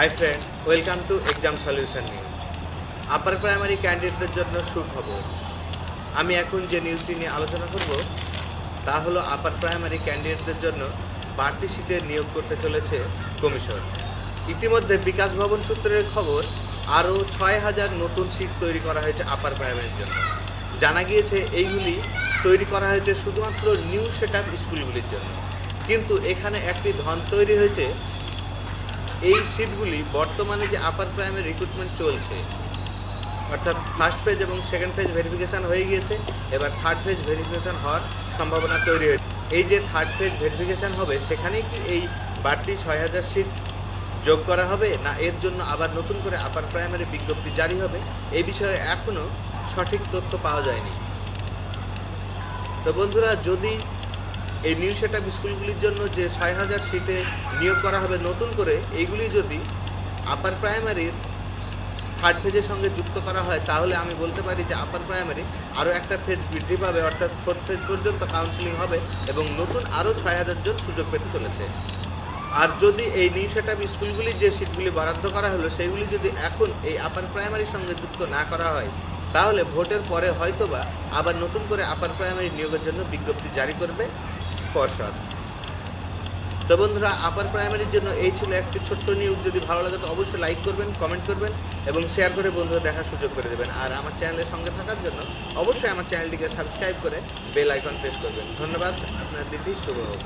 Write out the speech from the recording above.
Hi friend welcome to exam solution news upper primary ক্যান্ডিডেটদের জন্য সুখবর আমি এখন যে নিউজটি নিয়ে আলোচনা করব, তা হলো আপার প্রাইমারি ক্যান্ডিডেটদের জন্য বাড়তি সিটের নিয়োগ করতে চলেছে কমিশন ইতিমধ্যে বিকাশ ভবন সূত্রের খবর, আরও ছয় হাজার নতুন সিট তৈরি করা হয়েছে আপার প্রাইমারির জন্য। জানা গিয়েছে এইগুলি তৈরি করা হয়েছে শুধুমাত্র নিউ সেট আপ স্কুলগুলির জন্য। কিন্তু এখানে একটি ধন তৈরি হয়েছে এই সিটগুলি বর্তমানে যে আপার প্রাইমের রিক্রুটমেন্ট চলছে, অর্থাৎ ফার্স্ট ফেজ এবং সেকেন্ড ফেজ ভেরিফিকেশান হয়ে গিয়েছে, এবার থার্ড ফেজ ভেরিফিকেশান হওয়ার সম্ভাবনা তৈরি হয়েছে। এই যে থার্ড ফেজ ভেরিফিকেশান হবে, সেখানেই কি এই বাড়তি ছয় হাজার সিট যোগ করা হবে, না এর জন্য আবার নতুন করে আপার প্রাইমারি বিজ্ঞপ্তি জারি হবে? এই বিষয়ে এখনও সঠিক তথ্য পাওয়া যায়নি। তো বন্ধুরা, যদি এই নিউ সেট স্কুলগুলির জন্য যে ছয় হাজার সিটে নিয়োগ করা হবে নতুন করে এইগুলি যদি আপার প্রাইমারির থার্ড ফেজের সঙ্গে যুক্ত করা হয়, তাহলে আমি বলতে পারি যে আপার প্রাইমারি আরও একটা ফেজ বৃদ্ধি পাবে, অর্থাৎ ফোর্থ ফেজ পর্যন্ত কাউন্সিলিং হবে এবং নতুন আরও ছয় হাজার জন সুযোগ পেতে চলেছে। আর যদি এই নিউ সেট আপ স্কুলগুলির যে সিটগুলি বরাদ্দ করা হলো সেইগুলি যদি এখন এই আপার প্রাইমারির সঙ্গে যুক্ত না করা হয়, তাহলে ভোটের পরে হয়তোবা আবার নতুন করে আপার প্রাইমারি নিয়োগের জন্য বিজ্ঞপ্তি জারি করবে পর্ষদ তো বন্ধুরা আপার প্রাইমারির জন্য এই ছিল একটি ছোট্ট নিউজ যদি ভালো লাগে, তো অবশ্যই লাইক করবেন কমেন্ট করবেন এবং শেয়ার করে বন্ধুরা দেখার সুযোগ করে দেবেন। আর আমার চ্যানেলের সঙ্গে থাকার জন্য অবশ্যই আমার চ্যানেলটিকে সাবস্ক্রাইব করে বেল আইকন প্রেস করবেন। ধন্যবাদ আপনার দিদি শুভ হোক।